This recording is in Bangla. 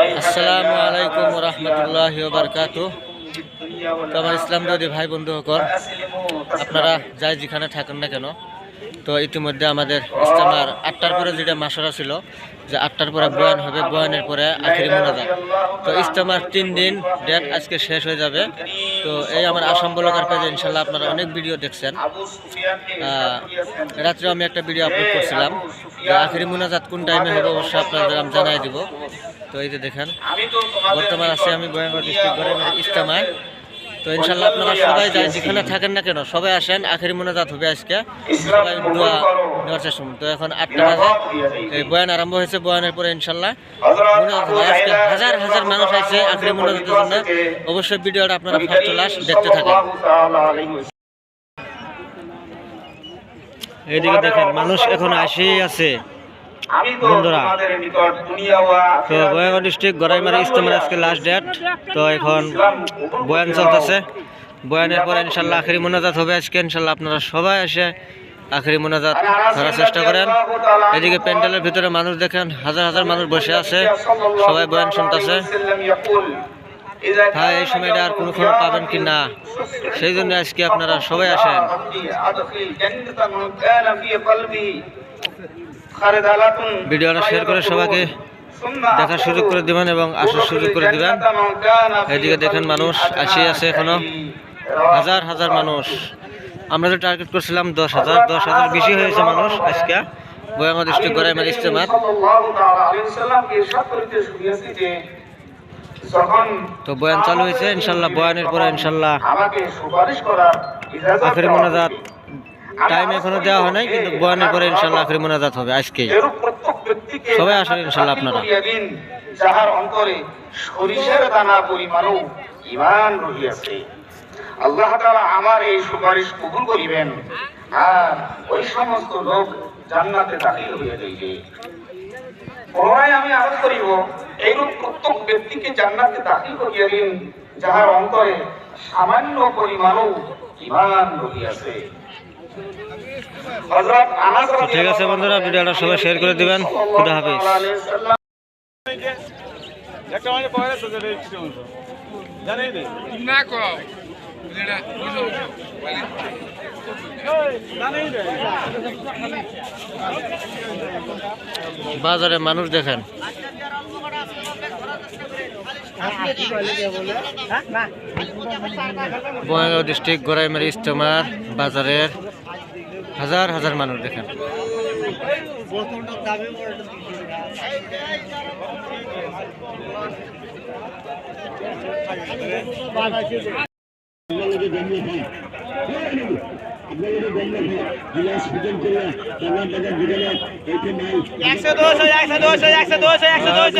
আসসালামু আলাইকুম রহমতুল্লাহ বারকাত তো আমার ইসলাম যদি ভাই বন্ধু সকল আপনারা যাই যেখানে থাকেন না কেন, তো ইতিমধ্যে আমাদের ইস্তেমার আটটার পরে যেটা মাসরা ছিল, যে আটটার পরে বয়ান হবে, বয়ানের পরে আখিরি মোনাজাত। তো ইস্তেমার তিন দিন, ডেট আজকে শেষ হয়ে যাবে। তো এই আমার আসাম বলকার পেজে ইনশাল্লাহ আপনারা অনেক ভিডিও দেখছেন। রাত্রে আমি একটা ভিডিও আপলোড করছিলাম, যে আখিরি মোনাজাত কোন টাইমে হবে অবশ্যই আপনাদের আমি জানাই দিব। তো এই যে দেখেন বর্তমান আছি আমি বয়াঙ্গা ডিস্ট্রিক্ট গড়ের ইস্তেমায় তো ইনশাল্লাহ আপনারা সবাই যাই যেখানে থাকেন না কেন সবাই আসেন আখেরি মোনাজাত হবে আজকে। সবাই দোয়া নেওয়ার চেষ্টা। তো এখন আটটা বাজে। এই বয়ান আরম্ভ হয়েছে বয়ানের পরে ইনশাল্লাহ আজকে হাজার হাজার মানুষ আছে আখেরি মোনাজাতের জন্য। অবশ্যই ভিডিওটা আপনারা ফার্স্ট ক্লাস দেখতে থাকেন। এইদিকে দেখেন মানুষ এখন আসেই আছে। বন্ধুরা তো বয়াঙ্গা ডিস্ট্রিক্ট গড়াইমারি ইস্তেমার আজকে লাস্ট ডেট তো এখন বয়ান চলতেছে। বয়ানের পরে ইনশাল্লাহ আখেরি মোনাজাত হবে আজকে, ইনশাল্লাহ আপনারা সবাই এসে আখেরি মোনাজাত ধরার চেষ্টা করেন। এদিকে প্যান্ডেলের ভিতরে মানুষ দেখেন, হাজার হাজার মানুষ বসে আছে, সবাই বয়ান শুনতেছে। হ্যাঁ এই সময়টা আর কোনো খবর পাবেন কি না? সেই জন্য আজকে আপনারা সবাই আসেন। ভিডিওটা শেয়ার করে সবাইকে দেখার সুযোগ করে দিবেন এবং আসার সুযোগ করে দিবেন। এদিকে দেখেন মানুষ আসি আছে এখনও। হাজার হাজার মানুষ। আমরা যে টার্গেট করছিলাম দশ হাজার দশ হাজার বেশি হয়েছে মানুষ আজকে। বয়াঙ্গা ডিস্ট্রিক্ট গড়াই মানে ইস্তেমার তো বয়ান চালু হয়েছে ইনশাল্লাহ বয়ানের পরে ইনশাল্লাহ করার মোনাজাত টাইম এখনও দেওয়া হয় নাই কিন্তু বয়ানের পরে ইনশাল্লাহ আখেরি মোনাজাত হবে ব্যক্তিকে সবাই আসেন ইনশাল্লাহ আপনারা। যাহার অন্তরে সরিষার দানা পরিমাণও ইমান রহিয়াছে। আল্লাহ তাআলা আমার এই সুপারিশ কবুল করিবেন আর ওই সমস্ত লোক জান্নাতে দাখিল হইয়া যাইবে। পুনরায় আমি আরোপ করিব এইরূপ প্রত্যেক ব্যক্তিকে জান্নাতে দাখিল করিয়া দিন যাহার অন্তরে সামান্য পরিমাণও ইমান রহিয়াছে। ঠিক আছে বন্ধুরা ভিডিওটা সবাই শেয়ার করে দিবেন। খুদা হাফিজ। একটা মানে পয়লা তো যেটা একটু অংশ জানেই রে না কও। যেটা বুঝো বাজারে মানুষ দেখেন। বঙ্গাইগাঁও ডিস্ট্রিক্ট গড়াইমারি ইস্তেমার বাজারের হাজার হাজার মানুষ দেখেন। একশো দশ একশো দশ একশো দশ